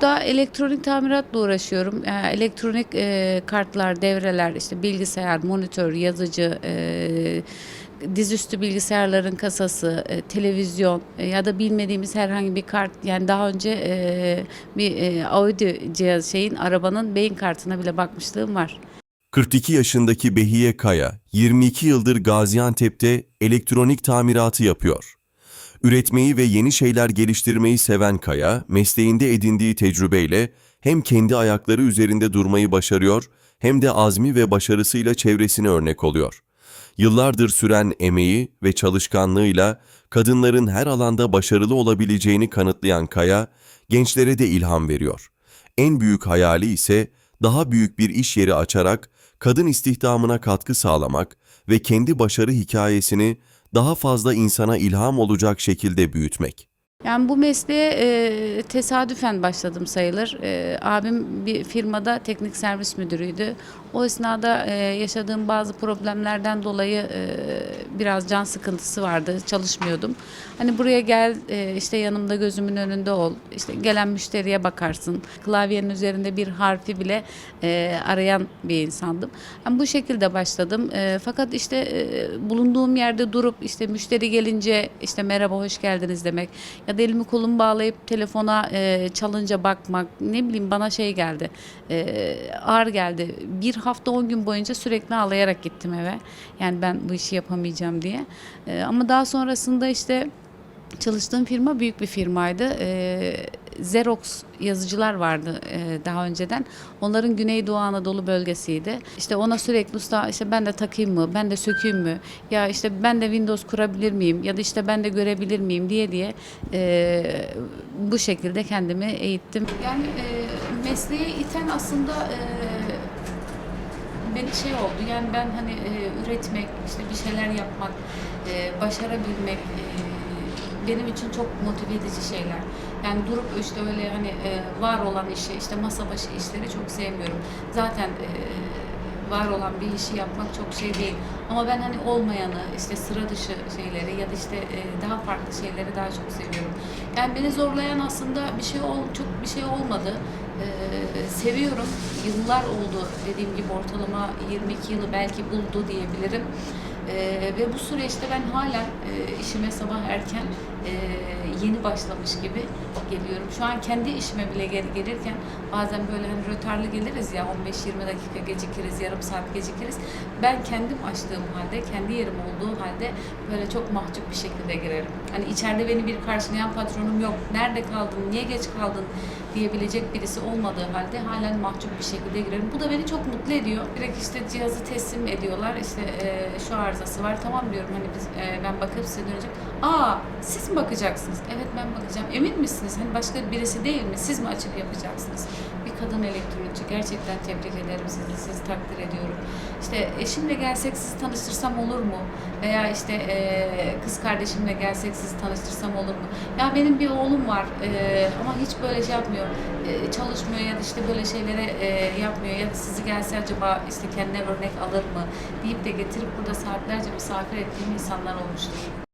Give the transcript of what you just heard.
burada elektronik tamiratla uğraşıyorum. Yani elektronik e, kartlar, devreler, işte bilgisayar, monitör, yazıcı, e, dizüstü bilgisayarların kasası, e, televizyon e, ya da bilmediğimiz herhangi bir kart. Yani daha önce e, bir e, audio cihaz şeyin arabanın beyin kartına bile bakmışlığım var. 42 yaşındaki Behiye Kaya, 22 yıldır Gaziantep'te elektronik tamiratı yapıyor. Üretmeyi ve yeni şeyler geliştirmeyi seven Kaya, mesleğinde edindiği tecrübeyle hem kendi ayakları üzerinde durmayı başarıyor, hem de azmi ve başarısıyla çevresine örnek oluyor. Yıllardır süren emeği ve çalışkanlığıyla kadınların her alanda başarılı olabileceğini kanıtlayan Kaya, gençlere de ilham veriyor. En büyük hayali ise daha büyük bir iş yeri açarak kadın istihdamına katkı sağlamak ve kendi başarı hikayesini daha fazla insana ilham olacak şekilde büyütmek. Yani bu mesleğe e, tesadüfen başladım sayılır. E, abim bir firmada teknik servis müdürüydü. O esnada e, yaşadığım bazı problemlerden dolayı e, biraz can sıkıntısı vardı. Çalışmıyordum. Hani buraya gel e, işte yanımda gözümün önünde ol. İşte gelen müşteriye bakarsın. Klavyenin üzerinde bir harfi bile e, arayan bir insandım. Yani bu şekilde başladım. E, fakat işte e, bulunduğum yerde durup işte müşteri gelince işte merhaba hoş geldiniz demek ya da elimi kolumu bağlayıp telefona e, çalınca bakmak ne bileyim bana şey geldi e, ağır geldi. Bir hafta 10 gün boyunca sürekli ağlayarak gittim eve. Yani ben bu işi yapamayacağım diye. E, ama daha sonrasında işte çalıştığım firma büyük bir firmaydı. Ee, Xerox yazıcılar vardı e, daha önceden. Onların Güneydoğu Anadolu bölgesiydi. İşte ona sürekli usta işte ben de takayım mı, ben de sökeyim mü? Ya işte ben de Windows kurabilir miyim? Ya da işte ben de görebilir miyim diye diye e, bu şekilde kendimi eğittim. Yani e, mesleğe iten aslında e, beni şey oldu yani ben hani e, üretmek işte bir şeyler yapmak e, başarabilmek e, benim için çok motive edici şeyler. Yani durup işte öyle hani e, var olan işi işte masa başı işleri çok sevmiyorum. Zaten e, var olan bir işi yapmak çok şey değil. Ama ben hani olmayanı işte sıra dışı şeyleri ya da işte e, daha farklı şeyleri daha çok seviyorum. Yani beni zorlayan aslında bir şey ol, çok bir şey olmadı. Ee, seviyorum. Yıllar oldu dediğim gibi ortalama 22 yılı belki buldu diyebilirim. Ee, ve bu süreçte ben halen e, işime sabah erken e, yeni başlamış gibi geliyorum. Şu an kendi işime bile gel- gelirken bazen böyle hani rötarlı geliriz ya 15-20 dakika gecikiriz, yarım saat gecikiriz. Ben kendim açtığım halde, kendi yerim olduğu halde böyle çok mahcup bir şekilde girerim. Hani içeride beni bir karşılayan patronum yok. Nerede kaldın, niye geç kaldın diyebilecek birisi olmadığı halde halen mahcup bir şekilde girerim. Bu da beni çok mutlu ediyor. Direkt işte cihazı teslim ediyorlar. İşte e, şu arızası var. Tamam diyorum hani biz e, ben bakıp size döneceğim. Aa siz mi bakacaksınız? Evet ben bakacağım. Emin misiniz? Hani başka birisi değil mi? Siz mi açıp yapacaksınız? Kadın elektronikçi. Gerçekten tebrik ederim sizi. Sizi takdir ediyorum. İşte eşimle gelsek sizi tanıştırsam olur mu? Veya işte e, kız kardeşimle gelsek sizi tanıştırsam olur mu? Ya benim bir oğlum var e, ama hiç böyle şey yapmıyor. E, çalışmıyor ya da işte böyle şeylere e, yapmıyor. Ya da sizi gelse acaba işte kendine örnek alır mı? deyip de getirip burada saatlerce misafir ettiğim insanlar olmuştur.